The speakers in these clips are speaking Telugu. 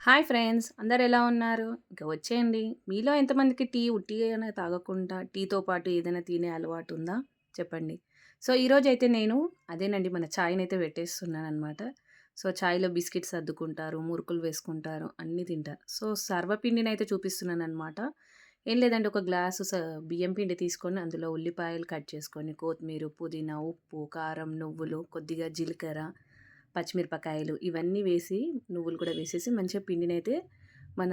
హాయ్ ఫ్రెండ్స్ అందరు ఎలా ఉన్నారు? ఇక వచ్చేయండి. మీలో ఎంతమందికి టీ ఉట్టి అయినా తాగకుండా టీతో పాటు ఏదైనా తినే అలవాటు ఉందా? చెప్పండి. సో ఈరోజు అయితే నేను అదేనండి మన ఛాయ్ని అయితే పెట్టేస్తున్నాను అనమాట సో ఛాయ్లో బిస్కెట్స్ అద్దుకుంటారు మురుకులు వేసుకుంటారు అన్నీ తింటారు సో సర్వపిండిని అయితే చూపిస్తున్నాను అనమాట ఏం లేదండి ఒక గ్లాసు స బియ్యం పిండి తీసుకొని అందులో ఉల్లిపాయలు కట్ చేసుకొని కొత్తిమీర పుదీనా ఉప్పు కారం నువ్వులు కొద్దిగా జీలకర్ర పచ్చిమిరపకాయలు ఇవన్నీ వేసి నువ్వులు కూడా వేసేసి మంచిగా పిండిని అయితే మన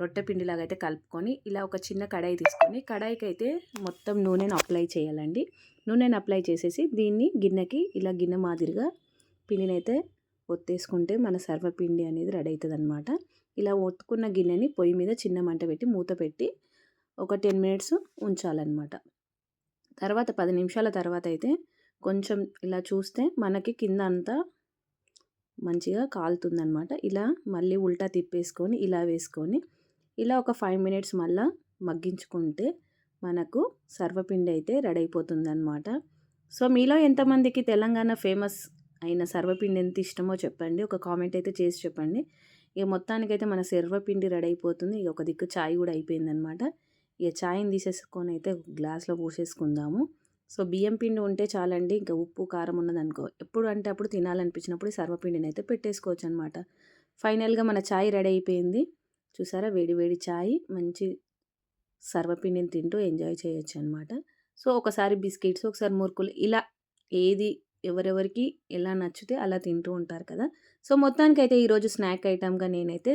రొట్టె పిండిలాగా అయితే కలుపుకొని ఇలా ఒక చిన్న కడాయి తీసుకొని కడాయికి అయితే మొత్తం నూనెను అప్లై చేయాలండి. నూనెను అప్లై చేసేసి దీన్ని గిన్నెకి ఇలా గిన్నె మాదిరిగా పిండిని అయితే ఒత్తేసుకుంటే మన సర్వపిండి అనేది రెడీ అవుతుంది అనమాట ఇలా ఒత్తుకున్న గిన్నెని పొయ్యి మీద చిన్న మంట పెట్టి మూత పెట్టి ఒక టెన్ మినిట్స్ ఉంచాలన్నమాట. తర్వాత పది నిమిషాల తర్వాత అయితే కొంచెం ఇలా చూస్తే మనకి కింద అంతా మంచిగా కాలుతుందనమాట ఇలా మళ్ళీ ఉల్టా తిప్పేసుకొని ఇలా వేసుకొని ఇలా ఒక ఫైవ్ మినిట్స్ మళ్ళా మగ్గించుకుంటే మనకు సర్వపిండి అయితే రెడీ అయిపోతుందనమాట సో మీలో ఎంతమందికి తెలంగాణ ఫేమస్ అయిన సర్వపిండి ఎంత ఇష్టమో చెప్పండి. ఒక కామెంట్ అయితే చేసి చెప్పండి. ఇక మొత్తానికైతే మన సర్వపిండి రెడీ అయిపోతుంది ఇక ఒక దిక్కు ఛాయ్ కూడా అయిపోయిందనమాట ఇక ఛాయ్ని తీసేసుకొని అయితే గ్లాస్లో పోసేసుకుందాము. సో బియ్యం పిండి ఉంటే చాలండి. ఇంకా ఉప్పు కారం ఉన్నదనుకో ఎప్పుడు అంటే అప్పుడు తినాలనిపించినప్పుడు సర్వపిండిని అయితే పెట్టేసుకోవచ్చు అనమాట ఫైనల్గా మన ఛాయ్ రెడీ అయిపోయింది. చూసారా? వేడి వేడి ఛాయ్ మంచి సర్వపిండిని తింటూ ఎంజాయ్ చేయొచ్చు అనమాట సో ఒకసారి బిస్కెట్స్ ఒకసారి మురుకులు ఇలా ఏది ఎవరెవరికి ఎలా నచ్చితే అలా తింటూ ఉంటారు కదా. సో మొత్తానికి అయితే ఈరోజు స్నాక్ ఐటమ్గా నేనైతే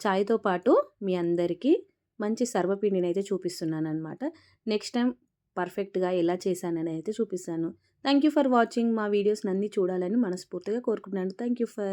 ఛాయ్తో పాటు మీ అందరికీ మంచి సర్వపిండిని అయితే చూపిస్తున్నాను అనమాట నెక్స్ట్ టైం పర్ఫెక్ట్గా ఎలా చేశానని అయితే చూపిస్తాను. థ్యాంక్ యూ ఫర్ వాచింగ్ మా వీడియోస్ అన్నీ చూడాలని మనస్ఫూర్తిగా కోరుకుంటున్నాను. Thank you for